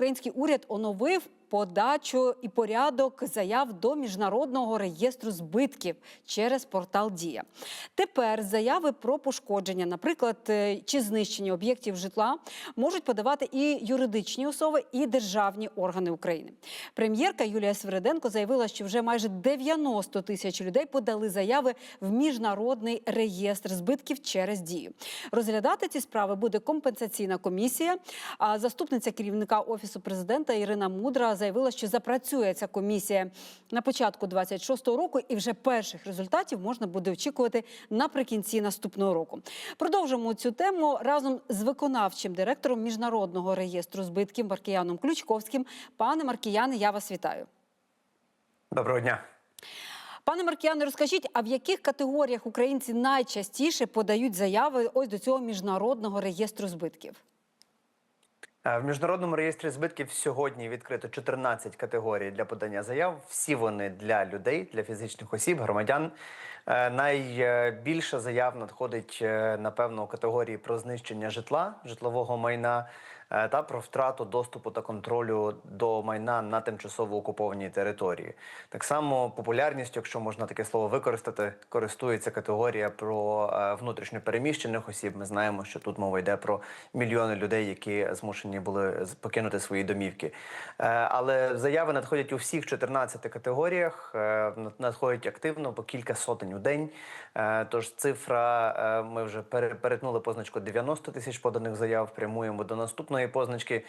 український уряд оновив подачу і порядок заяв до міжнародного реєстру збитків через портал Дія. Тепер заяви про пошкодження, наприклад, е, чи знищення об'єктів житла, можуть подавати і юридичні особи, і державні органи України. Прем'єрка Юлія Свириденко заявила, що вже майже 90 тисяч людей подали заяви в міжнародний реєстр збитків через дію. Розглядати ці справи буде компенсаційна комісія. А заступниця керівника офісу президента Ірина Мудра заявила, що запрацює ця комісія на початку 26-го року, і вже перших результатів можна буде очікувати наприкінці наступного року. Продовжимо цю тему разом з виконавчим директором міжнародного реєстру збитків Маркіяном Ключковським. Пане Маркіяне, я вас вітаю. Доброго дня. Пане Маркіяне, розкажіть, а в яких категоріях українці найчастіше подають заяви ось до цього міжнародного реєстру збитків? Е, В міжнародному реєстрі збитків сьогодні відкрито 14 категорій для подання заяв. Всі вони для людей, для фізичних осіб, громадян. Е, Найбільше заяв надходить е, напевно у категорії про знищення житла, житлового майна та про втрату доступу та контролю до майна на тимчасово окупованій території. Так само популярністю, якщо можна таке слово використати, користується категорія про е, внутрішньо переміщених осіб. Ми знаємо, що тут мова йде про мільйони людей, які змушені були покинути свої домівки. Е, Але заяви надходять у всіх 14 категоріях. е, Надходять активно по кілька сотень у день. Е, Тож цифра е, ми вже пере- перетнули позначку 90 тисяч поданих заяв. Прямуємо до наступної позначки.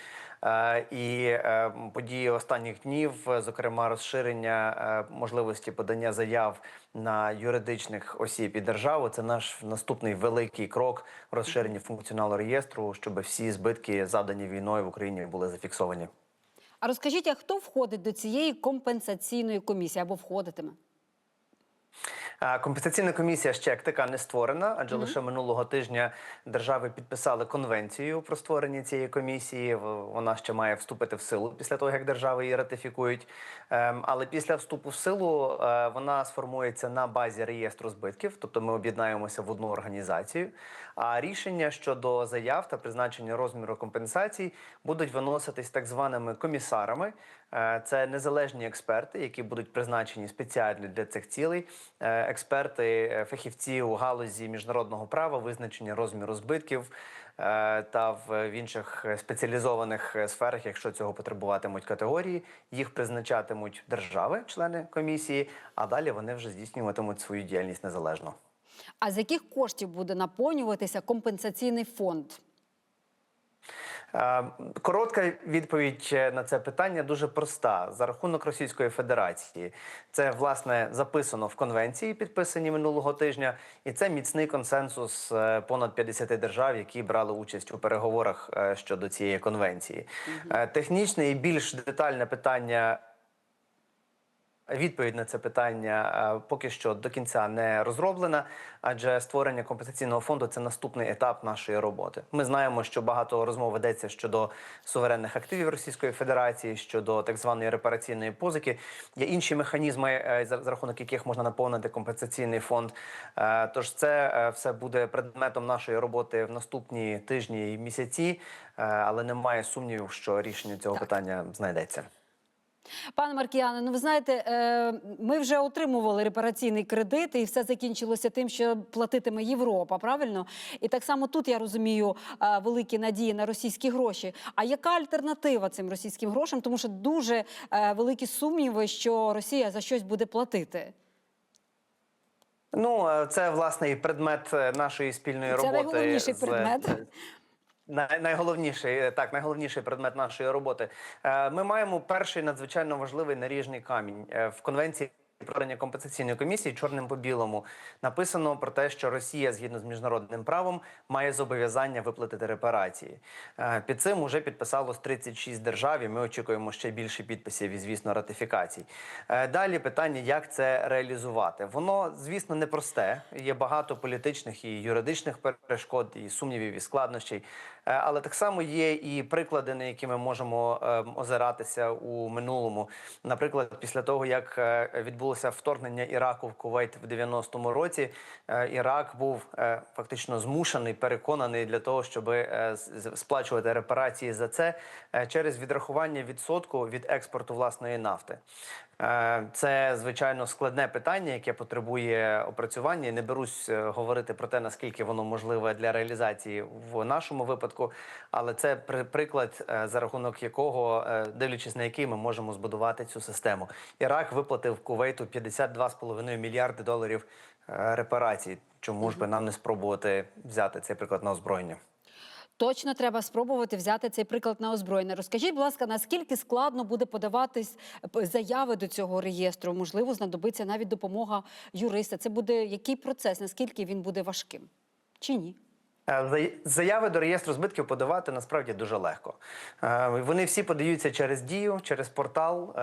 Е, І е, події останніх днів, зокрема, розширення е, можливості подання заяв на юридичних осіб і державу. Це наш наступний великий крок в розширенні функціоналу реєстру, щоб всі збитки, завдані війною в Україні, були зафіксовані. А розкажіть, а хто входить до цієї компенсаційної комісії або входитиме? Компенсаційна комісія ще як така не створена, адже лише минулого тижня держави підписали конвенцію про створення цієї комісії. Вона ще має вступити в силу після того, як держави її ратифікують. Ем, Але після вступу в силу е, вона сформується на базі реєстру збитків, тобто ми об'єднаємося в одну організацію. А рішення щодо заяв та призначення розміру компенсацій будуть виноситись так званими комісарами. Е, Це незалежні експерти, які будуть призначені спеціально для цих цілей. Е, Експерти, е, фахівці у галузі міжнародного права, визначення розміру збитків е, та в в інших е, спеціалізованих е, сферах, якщо цього потребуватимуть категорії, їх призначатимуть держави, члени комісії, а далі вони вже здійснюватимуть свою діяльність незалежно. А з яких коштів буде наповнюватися компенсаційний фонд? Е, Коротка відповідь е, на це питання дуже проста. За рахунок Російської Федерації це власне записано в конвенції, підписані минулого тижня, і це міцний консенсус е, понад 50 держав, які брали участь у переговорах щодо цієї конвенції. Технічне і більш детальне питання. Відповідь на це питання е, поки що до кінця не розроблена, адже створення компенсаційного фонду це наступний етап нашої роботи. Ми знаємо, що багато розмов ведеться щодо суверенних активів Російської Федерації, щодо так званої репараційної позики. Є інші механізми, е, за рахунок яких можна наповнити компенсаційний фонд. Е, Тож це все буде предметом нашої роботи в наступні тижні і місяці, але немає сумнівів, що рішення цього питання знайдеться. Пане Маркіяне, ну ви знаєте, е, ми вже отримували репараційний кредит, і все закінчилося тим, що платитиме Європа. Правильно? І так само тут я розумію е, великі надії на російські гроші. А яка альтернатива цим російським грошам? Тому що дуже е, великі сумніви, що Росія за щось буде платити. Ну, це власне і предмет нашої спільної Це роботи. найголовніший з- предмет. Най- Найголовніший е, так, найголовніший предмет нашої роботи. Е, Ми маємо перший надзвичайно важливий наріжний камінь Е, в конвенції. Створення компенсаційної комісії чорним по білому написано про те, що Росія згідно з міжнародним правом має зобов'язання виплатити репарації. Е, Під цим уже підписалось 36 держав. і Ми очікуємо ще більше підписів і, звісно, ратифікацій. Е, Далі питання, як це реалізувати. Воно, звісно, непросте. Є багато політичних і юридичних перешкод, і сумнівів, і складнощів. Е, Але так само є і приклади, на які ми можемо е, озиратися у минулому. Наприклад, після того як відбулося відбулося вторгнення Іраку в Кувейт в 90-му році. Е, Ірак був е, фактично змушений, переконаний для того, щоб е, сплачувати репарації за це через відрахування відсотку від експорту власної нафти. Е, Це звичайно складне питання, яке потребує опрацювання. І Не берусь е, говорити про те, наскільки воно можливе для реалізації в нашому випадку, але це приклад, е, за рахунок якого, дивлячись на який ми можемо збудувати цю систему. Ірак виплатив Кувейту 52,5 мільярди доларів репарацій. Чому ж би нам не спробувати взяти цей приклад на озброєння? Точно треба спробувати взяти цей приклад на озброєння. Розкажіть, будь ласка, наскільки складно буде подаватись заяви до цього реєстру? Можливо, знадобиться навіть допомога юриста. Це буде який процес? Наскільки він буде важким? Чи ні? Е, Заяви до реєстру збитків подавати насправді дуже легко. Е, Вони всі подаються через дію, через портал. Е,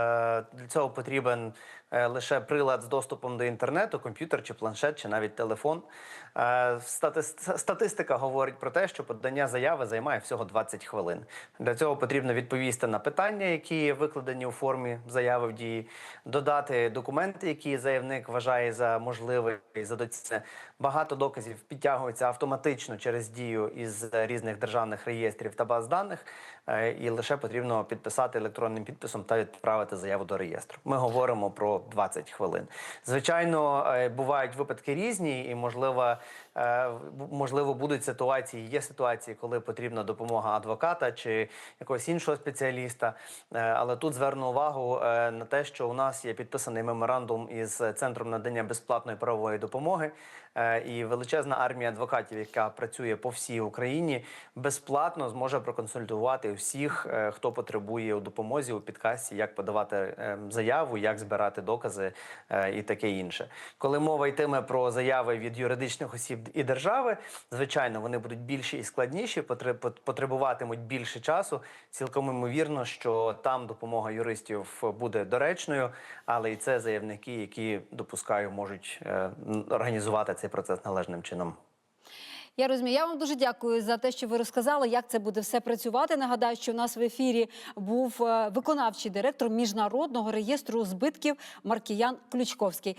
Для цього потрібен е, лише прилад з доступом до інтернету, комп'ютер чи планшет, чи навіть телефон. Е, Статистика говорить про те, що подання заяви займає всього 20 хвилин. Для цього потрібно відповісти на питання, які викладені у формі заяви в дії, додати документи, які заявник вважає за можливе і за доцільне. Багато доказів підтягується автоматично через дію із різних державних реєстрів та баз даних, е, і лише потрібно підписати електронним підписом та відправити заяву до реєстру. Ми говоримо про 20 хвилин. Звичайно, е, бувають випадки різні, і можливо, можливо, будуть ситуації. Є ситуації, коли потрібна допомога адвоката чи якогось іншого спеціаліста. Е, Але тут зверну увагу е, на те, що у нас є підписаний меморандум із центром надання безплатної правової допомоги. Е, І величезна армія адвокатів, яка працює по всій Україні, безплатно зможе проконсультувати всіх, е, хто потребує у допомозі у підкасті, як подавати е, заяву, як збирати докази е, і таке інше. Коли мова йтиме про заяви від юридичних осіб і держави, звичайно, вони будуть більші і складніші, потре- потребуватимуть більше часу. Цілком ймовірно, що там допомога юристів буде доречною, але і це заявники, які допускаю, можуть е, організувати цей процес належним чином. Я розумію. Я вам дуже дякую за те, що ви розказали, як це буде все працювати. Нагадаю, що у нас в ефірі був е, виконавчий директор міжнародного реєстру збитків Маркіян Ключковський.